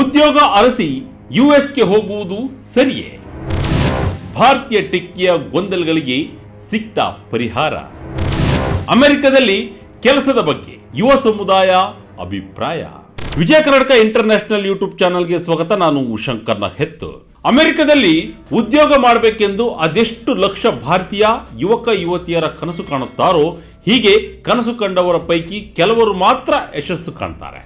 ಉದ್ಯೋಗ ಅರಸಿ ಯುಎಸ್ಗೆ ಹೋಗುವುದು ಸರಿಯೇ? ಭಾರತೀಯ ಟೆಕ್ಕಿಯ ಗೊಂದಲಗಳಿಗೆ ಸಿಕ್ತ ಪರಿಹಾರ. ಅಮೆರಿಕದಲ್ಲಿ ಕೆಲಸದ ಬಗ್ಗೆ ಯುವ ಸಮುದಾಯ ಅಭಿಪ್ರಾಯ. ವಿಜಯ ಕರ್ನಾಟಕ ಇಂಟರ್ನ್ಯಾಷನಲ್ ಯೂಟ್ಯೂಬ್ ಚಾನಲ್ಗೆ ಸ್ವಾಗತ. ನಾನು ಶಂಕರ್ನ ಹೆತ್ತು ಅಮೆರಿಕದಲ್ಲಿ ಉದ್ಯೋಗ ಮಾಡಬೇಕೆಂದು ಅದೆಷ್ಟು ಲಕ್ಷ ಭಾರತೀಯ ಯುವಕ ಯುವತಿಯರ ಕನಸು ಕಾಣುತ್ತಾರೋ ಹೀಗೆ ಕನಸು ಕಂಡವರ ಪೈಕಿ ಕೆಲವರು ಮಾತ್ರ ಯಶಸ್ಸು ಕಾಣ್ತಾರೆ.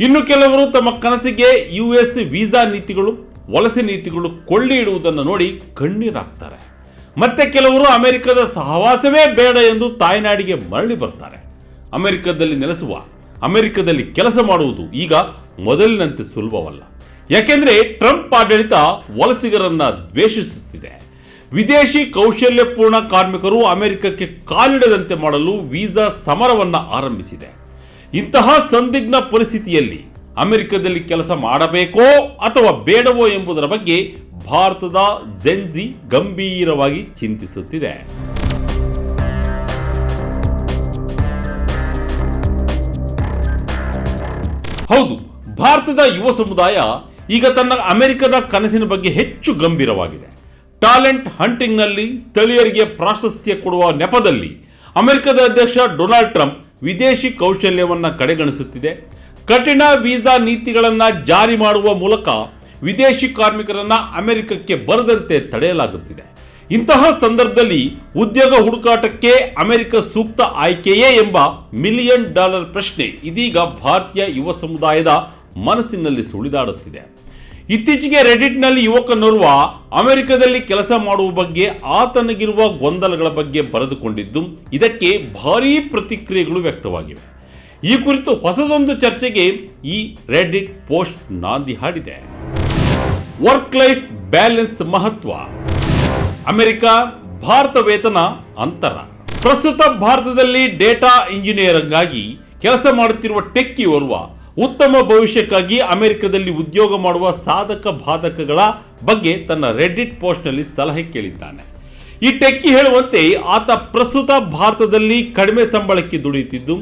ಇನ್ನು ಕೆಲವರು ತಮ್ಮ ಕನಸಿಗೆ ಯು ಎಸ್ ವೀಸಾ ನೀತಿಗಳು, ವಲಸೆ ನೀತಿಗಳು ಕೊಳ್ಳಿ ಇಡುವುದನ್ನು ನೋಡಿ ಕಣ್ಣೀರಾಗ್ತಾರೆ. ಮತ್ತೆ ಕೆಲವರು ಅಮೆರಿಕದ ಸಹವಾಸವೇ ಬೇಡ ಎಂದು ತಾಯ್ನಾಡಿಗೆ ಮರಳಿ ಬರ್ತಾರೆ. ಅಮೆರಿಕದಲ್ಲಿ ನೆಲೆಸುವ, ಅಮೆರಿಕದಲ್ಲಿ ಕೆಲಸ ಮಾಡುವುದು ಈಗ ಮೊದಲಿನಂತೆ ಸುಲಭವಲ್ಲ. ಯಾಕೆಂದ್ರೆ ಟ್ರಂಪ್ ಆಡಳಿತ ವಲಸಿಗರನ್ನ ದ್ವೇಷಿಸುತ್ತಿದೆ. ವಿದೇಶಿ ಕೌಶಲ್ಯಪೂರ್ಣ ಕಾರ್ಮಿಕರು ಅಮೆರಿಕಕ್ಕೆ ಕಾಲಿಡದಂತೆ ಮಾಡಲು ವೀಸಾ ಸಮರವನ್ನ ಆರಂಭಿಸಿದೆ. ಇಂತಹ ಸಂದಿಗ್ಧ ಪರಿಸ್ಥಿತಿಯಲ್ಲಿ ಅಮೆರಿಕದಲ್ಲಿ ಕೆಲಸ ಮಾಡಬೇಕೋ ಅಥವಾ ಬೇಡವೋ ಎಂಬುದರ ಬಗ್ಗೆ ಭಾರತದ ಜೆನ್ಜಿ ಗಂಭೀರವಾಗಿ ಚಿಂತಿಸುತ್ತಿದೆ. ಹೌದು, ಭಾರತದ ಯುವ ಸಮುದಾಯ ಈಗ ತನ್ನ ಅಮೆರಿಕದ ಕನಸಿನ ಬಗ್ಗೆ ಹೆಚ್ಚು ಗಂಭೀರವಾಗಿದೆ. ಟ್ಯಾಲೆಂಟ್ ಹಂಟಿಂಗ್ನಲ್ಲಿ ಸ್ಥಳೀಯರಿಗೆ ಪ್ರಾಶಸ್ತ್ಯ ಕೊಡುವ ನೆಪದಲ್ಲಿ ಅಮೆರಿಕದ ಅಧ್ಯಕ್ಷ ಡೊನಾಲ್ಡ್ ಟ್ರಂಪ್ ವಿದೇಶಿ ಕೌಶಲ್ಯವನ್ನು ಕಡೆಗಣಿಸುತ್ತಿದೆ. ಕಠಿಣ ವೀಸಾ ನೀತಿಗಳನ್ನು ಜಾರಿ ಮಾಡುವ ಮೂಲಕ ವಿದೇಶಿ ಕಾರ್ಮಿಕರನ್ನು ಅಮೆರಿಕಕ್ಕೆ ಬರದಂತೆ ತಡೆಯಲಾಗುತ್ತಿದೆ. ಇಂತಹ ಸಂದರ್ಭದಲ್ಲಿ ಉದ್ಯೋಗ ಹುಡುಕಾಟಕ್ಕೆ ಅಮೆರಿಕ ಸೂಕ್ತ ಆಯ್ಕೆಯೇ ಎಂಬ ಮಿಲಿಯನ್ ಡಾಲರ್ ಪ್ರಶ್ನೆ ಇದೀಗ ಭಾರತೀಯ ಯುವ ಸಮುದಾಯದ ಮನಸ್ಸಿನಲ್ಲಿ ಸುಳಿದಾಡುತ್ತಿದೆ. ಇತ್ತೀಚೆಗೆ ರೆಡಿಟ್ನಲ್ಲಿ ಯುವಕನೋರ್ವ ಅಮೆರಿಕದಲ್ಲಿ ಕೆಲಸ ಮಾಡುವ ಬಗ್ಗೆ ಆತನಿಗಿರುವ ಗೊಂದಲಗಳ ಬಗ್ಗೆ ಬರೆದುಕೊಂಡಿದ್ದು, ಇದಕ್ಕೆ ಭಾರೀ ಪ್ರತಿಕ್ರಿಯೆಗಳು ವ್ಯಕ್ತವಾಗಿವೆ. ಈ ಕುರಿತು ಹೊಸದೊಂದು ಚರ್ಚೆಗೆ ಈ ರೆಡಿಟ್ ಪೋಸ್ಟ್ ನಾಂದಿ ಹಾಡಿದೆ. ವರ್ಕ್ ಲೈಫ್ ಬ್ಯಾಲೆನ್ಸ್ ಮಹತ್ವ. ಅಮೆರಿಕ, ಭಾರತ ವೇತನ ಅಂತರ. ಪ್ರಸ್ತುತ ಭಾರತದಲ್ಲಿ ಡೇಟಾ ಇಂಜಿನಿಯರಿಂಗ್ ಆಗಿ ಕೆಲಸ ಮಾಡುತ್ತಿರುವ ಟೆಕ್ಕಿ ಓರ್ವ ಉತ್ತಮ ಭವಿಷ್ಯಕ್ಕಾಗಿ ಅಮೆರಿಕದಲ್ಲಿ ಉದ್ಯೋಗ ಮಾಡುವ ಸಾಧಕ ಬಾಧಕಗಳ ಬಗ್ಗೆ ತನ್ನ ರೆಡ್ಡಿಟ್ ಪೋಸ್ಟ್ನಲ್ಲಿ ಸಲಹೆ ಕೇಳಿದ್ದಾನೆ. ಈ ಟೆಕ್ಕಿ ಹೇಳುವಂತೆ ಆತ ಪ್ರಸ್ತುತ ಭಾರತದಲ್ಲಿ ಕಡಿಮೆ ಸಂಬಳಕ್ಕೆ ದುಡಿಯುತ್ತಿದ್ದು,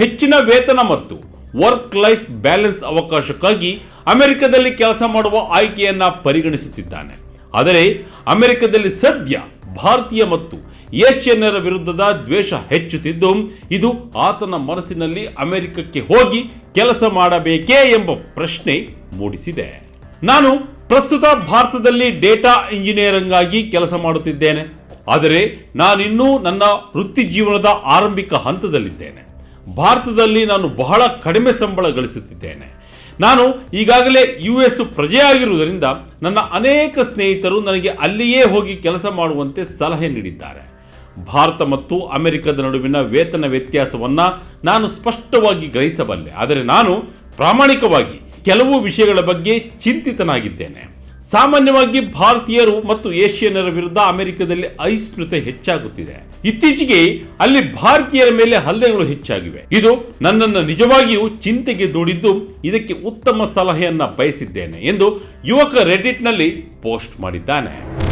ಹೆಚ್ಚಿನ ವೇತನ ಮತ್ತು ವರ್ಕ್ ಲೈಫ್ ಬ್ಯಾಲೆನ್ಸ್ ಅವಕಾಶಕ್ಕಾಗಿ ಅಮೆರಿಕದಲ್ಲಿ ಕೆಲಸ ಮಾಡುವ ಆಯ್ಕೆಯನ್ನು ಪರಿಗಣಿಸುತ್ತಿದ್ದಾನೆ. ಆದರೆ ಅಮೆರಿಕದಲ್ಲಿ ಸದ್ಯ ಭಾರತೀಯ ಮತ್ತು ಏಷ್ಯನ್ನರ ವಿರುದ್ಧದ ದ್ವೇಷ ಹೆಚ್ಚುತ್ತಿದ್ದು, ಇದು ಆತನ ಮನಸ್ಸಿನಲ್ಲಿ ಅಮೆರಿಕಕ್ಕೆ ಹೋಗಿ ಕೆಲಸ ಮಾಡಬೇಕೇ ಎಂಬ ಪ್ರಶ್ನೆ ಮೂಡಿಸಿದೆ. ನಾನು ಪ್ರಸ್ತುತ ಭಾರತದಲ್ಲಿ ಡೇಟಾ ಇಂಜಿನಿಯರಿಂಗ್ ಆಗಿ ಕೆಲಸ ಮಾಡುತ್ತಿದ್ದೇನೆ. ಆದರೆ ನಾನಿನ್ನೂ ನನ್ನ ವೃತ್ತಿ ಜೀವನದ ಆರಂಭಿಕ ಹಂತದಲ್ಲಿದ್ದೇನೆ. ಭಾರತದಲ್ಲಿ ನಾನು ಬಹಳ ಕಡಿಮೆ ಸಂಬಳ ಗಳಿಸುತ್ತಿದ್ದೇನೆ. ನಾನು ಈಗಾಗಲೇ ಯು ಎಸ್ ಪ್ರಜೆಯಾಗಿರುವುದರಿಂದ ನನ್ನ ಅನೇಕ ಸ್ನೇಹಿತರು ನನಗೆ ಅಲ್ಲಿಯೇ ಹೋಗಿ ಕೆಲಸ ಮಾಡುವಂತೆ ಸಲಹೆ ನೀಡಿದ್ದಾರೆ. ಭಾರತ ಮತ್ತು ಅಮೆರಿಕದ ನಡುವಿನ ವೇತನ ವ್ಯತ್ಯಾಸವನ್ನು ನಾನು ಸ್ಪಷ್ಟವಾಗಿ ಗ್ರಹಿಸಬಲ್ಲೆ. ಆದರೆ ನಾನು ಪ್ರಾಮಾಣಿಕವಾಗಿ ಕೆಲವು ವಿಷಯಗಳ ಬಗ್ಗೆ ಚಿಂತಿತನಾಗಿದ್ದೇನೆ. ಸಾಮಾನ್ಯವಾಗಿ ಭಾರತೀಯರು ಮತ್ತು ಏಷ್ಯನ್ನರ ವಿರುದ್ಧ ಅಮೆರಿಕದಲ್ಲಿ ಅಹಿಷ್ಣುತೆ ಹೆಚ್ಚಾಗುತ್ತಿದೆ. ಇತ್ತೀಚೆಗೆ ಅಲ್ಲಿ ಭಾರತೀಯರ ಮೇಲೆ ಹಲ್ಲೆಗಳು ಹೆಚ್ಚಾಗಿವೆ. ಇದು ನನ್ನನ್ನು ನಿಜವಾಗಿಯೂ ಚಿಂತೆಗೆ ದೂಡಿದ್ದು ಇದಕ್ಕೆ ಉತ್ತಮ ಸಲಹೆಯನ್ನ ಬಯಸಿದ್ದೇನೆ ಎಂದು ಯುವಕ ರೆಡಿಟ್ನಲ್ಲಿ ಪೋಸ್ಟ್ ಮಾಡಿದ್ದಾನೆ.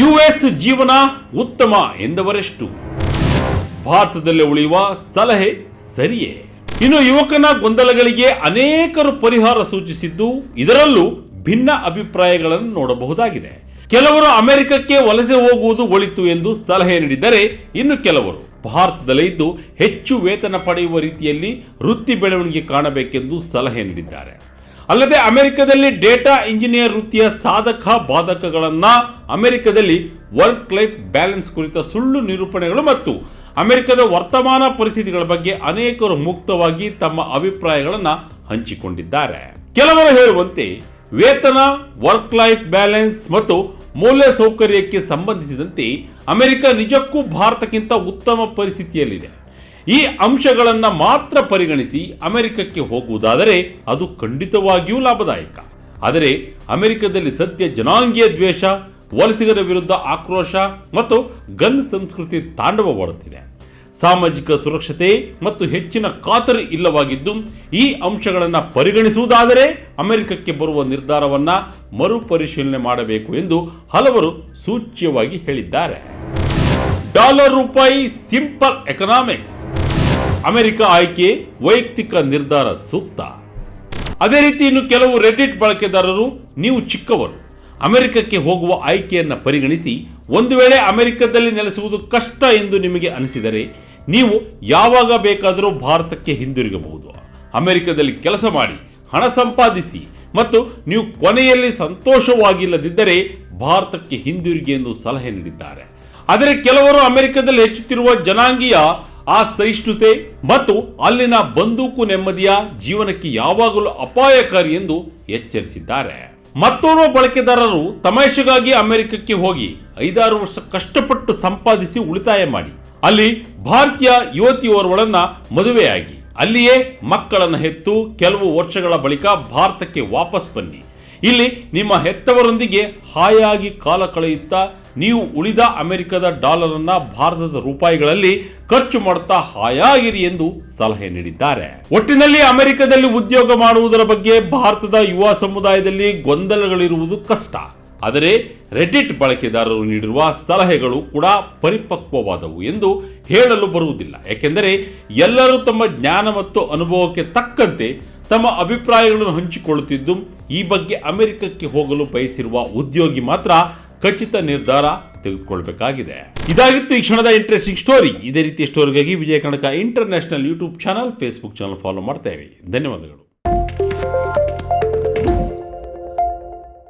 ಯುಎಸ್ ಜೀವನ ಉತ್ತಮ ಎಂದವರೆಷ್ಟು? ಭಾರತದಲ್ಲಿ ಉಳಿಯುವ ಸಲಹೆ ಸರಿಯೇ? ಇನ್ನು ಯುವಕನ ಗೊಂದಲಗಳಿಗೆ ಅನೇಕರು ಪರಿಹಾರ ಸೂಚಿಸಿದ್ದು, ಇದರಲ್ಲೂ ಭಿನ್ನ ಅಭಿಪ್ರಾಯಗಳನ್ನು ನೋಡಬಹುದಾಗಿದೆ. ಕೆಲವರು ಅಮೆರಿಕಕ್ಕೆ ವಲಸೆ ಹೋಗುವುದು ಒಳಿತು ಎಂದು ಸಲಹೆ ನೀಡಿದರೆ ಇನ್ನು ಕೆಲವರು ಭಾರತದಲ್ಲಿ ಇದ್ದು ಹೆಚ್ಚು ವೇತನ ಪಡೆಯುವ ರೀತಿಯಲ್ಲಿ ವೃತ್ತಿ ಬೆಳವಣಿಗೆ ಕಾಣಬೇಕೆಂದು ಸಲಹೆ ನೀಡಿದ್ದಾರೆ. ಅಲ್ಲದೆ ಅಮೆರಿಕದಲ್ಲಿ ಡೇಟಾ ಇಂಜಿನಿಯರ್ ವೃತ್ತಿಯ ಸಾಧಕ ಬಾಧಕಗಳನ್ನು ಅಮೆರಿಕದಲ್ಲಿ ವರ್ಕ್ ಲೈಫ್ ಬ್ಯಾಲೆನ್ಸ್ ಕುರಿತ ಸುಳ್ಳು ನಿರೂಪಣೆಗಳು ಮತ್ತು ಅಮೆರಿಕದ ವರ್ತಮಾನ ಪರಿಸ್ಥಿತಿಗಳ ಬಗ್ಗೆ ಅನೇಕರು ಮುಕ್ತವಾಗಿ ತಮ್ಮ ಅಭಿಪ್ರಾಯಗಳನ್ನು ಹಂಚಿಕೊಂಡಿದ್ದಾರೆ. ಕೆಲವರು ಹೇಳುವಂತೆ ವೇತನ, ವರ್ಕ್ ಲೈಫ್ ಬ್ಯಾಲೆನ್ಸ್ ಮತ್ತು ಮೂಲ ಸೌಕರ್ಯಕ್ಕೆ ಸಂಬಂಧಿಸಿದಂತೆ ಅಮೆರಿಕ ನಿಜಕ್ಕೂ ಭಾರತಕ್ಕಿಂತ ಉತ್ತಮ ಪರಿಸ್ಥಿತಿಯಲ್ಲಿದೆ. ಈ ಅಂಶಗಳನ್ನು ಮಾತ್ರ ಪರಿಗಣಿಸಿ ಅಮೆರಿಕಕ್ಕೆ ಹೋಗುವುದಾದರೆ ಅದು ಖಂಡಿತವಾಗಿಯೂ ಲಾಭದಾಯಕ. ಆದರೆ ಅಮೆರಿಕದಲ್ಲಿ ಸದ್ಯ ಜನಾಂಗೀಯ ದ್ವೇಷ, ವಲಸಿಗರ ವಿರುದ್ಧ ಆಕ್ರೋಶ ಮತ್ತು ಗನ್ ಸಂಸ್ಕೃತಿ ತಾಂಡವವಾಡುತ್ತಿದೆ ಸಾಮಾಜಿಕ ಸುರಕ್ಷತೆ ಮತ್ತು ಹೆಚ್ಚಿನ ಖಾತರಿ ಇಲ್ಲವಾಗಿದ್ದು ಈ ಅಂಶಗಳನ್ನು ಪರಿಗಣಿಸುವುದಾದರೆ ಅಮೆರಿಕಕ್ಕೆ ಬರುವ ನಿರ್ಧಾರವನ್ನು ಮರುಪರಿಶೀಲನೆ ಮಾಡಬೇಕು ಎಂದು ಹಲವರು ಸೂಚ್ಯವಾಗಿ ಹೇಳಿದ್ದಾರೆ. ಡಾಲರ್ ರೂಪಾಯಿ ಸಿಂಪಲ್ ಎಕನಾಮಿಕ್ಸ್. ಅಮೆರಿಕ ಆಯ್ಕೆ, ವೈಯಕ್ತಿಕ ನಿರ್ಧಾರ ಸೂಕ್ತ. ಅದೇ ರೀತಿ ಇನ್ನು ಕೆಲವು ರೆಡಿಟ್ ಬಳಕೆದಾರರು, ನೀವು ಚಿಕ್ಕವರು. ಅಮೆರಿಕಕ್ಕೆ ಹೋಗುವ ಆಯ್ಕೆಯನ್ನು ಪರಿಗಣಿಸಿ, ಒಂದು ವೇಳೆ ಅಮೆರಿಕದಲ್ಲಿ ನೆಲೆಸುವುದು ಕಷ್ಟ ಎಂದು ನಿಮಗೆ ಅನಿಸಿದರೆ, ನೀವು ಯಾವಾಗ ಬೇಕಾದರೂ ಭಾರತಕ್ಕೆ ಹಿಂದಿರುಗಬಹುದು. ಅಮೆರಿಕದಲ್ಲಿ ಕೆಲಸ ಮಾಡಿ, ಹಣ ಸಂಪಾದಿಸಿ, ಮತ್ತು ನೀವು ಕೊನೆಯಲ್ಲಿ ಸಂತೋಷವಾಗಿಲ್ಲದಿದ್ದರೆ ಭಾರತಕ್ಕೆ ಹಿಂದಿರುಗಿ ಎಂದು ಸಲಹೆ ನೀಡಿದ್ದಾರೆ. ಆದರೆ ಕೆಲವರು ಅಮೆರಿಕದಲ್ಲಿ ಹೆಚ್ಚುತ್ತಿರುವ ಜನಾಂಗೀಯ ಆ ಸಹಿಷ್ಣುತೆ ಮತ್ತು ಅಲ್ಲಿನ ಬಂದೂಕು ನೆಮ್ಮದಿಯ ಜೀವನಕ್ಕೆ ಯಾವಾಗಲೂ ಅಪಾಯಕಾರಿ ಎಂದು ಎಚ್ಚರಿಸಿದ್ದಾರೆ. ಮತ್ತೋರ್ವ ಬಳಕೆದಾರರು ತಮಾಷೆಗಾಗಿ ಅಮೆರಿಕಕ್ಕೆ ಹೋಗಿ ಐದಾರು ವರ್ಷ ಕಷ್ಟಪಟ್ಟು ಸಂಪಾದಿಸಿ ಉಳಿತಾಯ ಮಾಡಿ. ಅಲ್ಲಿ ಭಾರತೀಯ ಯುವತಿಯೋರ್ವಳನ್ನ ಮದುವೆಯಾಗಿ. ಅಲ್ಲಿಯೇ ಮಕ್ಕಳನ್ನು ಹೆತ್ತು ಕೆಲವು ವರ್ಷಗಳ ಬಳಿಕ ಭಾರತಕ್ಕೆ ವಾಪಸ್ ಬನ್ನಿ. ಇಲ್ಲಿ ನಿಮ್ಮ ಹೆತ್ತವರೊಂದಿಗೆ ಹಾಯಾಗಿ ಕಾಲ ಕಳೆಯುತ್ತಾ ನೀವು ಉಳಿದ ಅಮೆರಿಕದ ಡಾಲರ್ ಅನ್ನ ಭಾರತದ ರೂಪಾಯಿಗಳಲ್ಲಿ ಖರ್ಚು ಮಾಡುತ್ತಾ ಹಾಯಾಗಿರಿ ಎಂದು ಸಲಹೆ ನೀಡಿದ್ದಾರೆ. ಒಟ್ಟಿನಲ್ಲಿ ಅಮೆರಿಕದಲ್ಲಿ ಉದ್ಯೋಗ ಮಾಡುವುದರ ಬಗ್ಗೆ ಭಾರತದ ಯುವ ಸಮುದಾಯದಲ್ಲಿ ಗೊಂದಲಗಳಿರುವುದು ಕಷ್ಟ. ಆದರೆ ರೆಡಿಟ್ ಬಳಕೆದಾರರು ನೀಡಿರುವ ಸಲಹೆಗಳು ಕೂಡ ಪರಿಪಕ್ವವಾದವು ಎಂದು ಹೇಳಲು ಬರುವುದಿಲ್ಲ. ಯಾಕೆಂದರೆ ಎಲ್ಲರೂ ತಮ್ಮ ಜ್ಞಾನ ಮತ್ತು ಅನುಭವಕ್ಕೆ ತಕ್ಕಂತೆ ತಮ್ಮ ಅಭಿಪ್ರಾಯಗಳನ್ನು ಹಂಚಿಕೊಳ್ಳುತ್ತಿದ್ದು, ಈ ಬಗ್ಗೆ ಅಮೆರಿಕಕ್ಕೆ ಹೋಗಲು ಬಯಸಿರುವ ಉದ್ಯೋಗಿ ಮಾತ್ರ ಖಚಿತ ನಿರ್ಧಾರ ತೆಗೆದುಕೊಳ್ಬೇಕಾಗಿದೆ. ಇದಾಗಿತ್ತು ಈ ಕ್ಷಣದ ಇಂಟ್ರೆಸ್ಟಿಂಗ್ ಸ್ಟೋರಿ ಇದೇ ರೀತಿಯ ಸ್ಟೋರಿಗಾಗಿ Vijaya Kanaka international YouTube channel Facebook channel follow ಮಾಡ್ತೇವೆ. ಧನ್ಯವಾದಗಳು.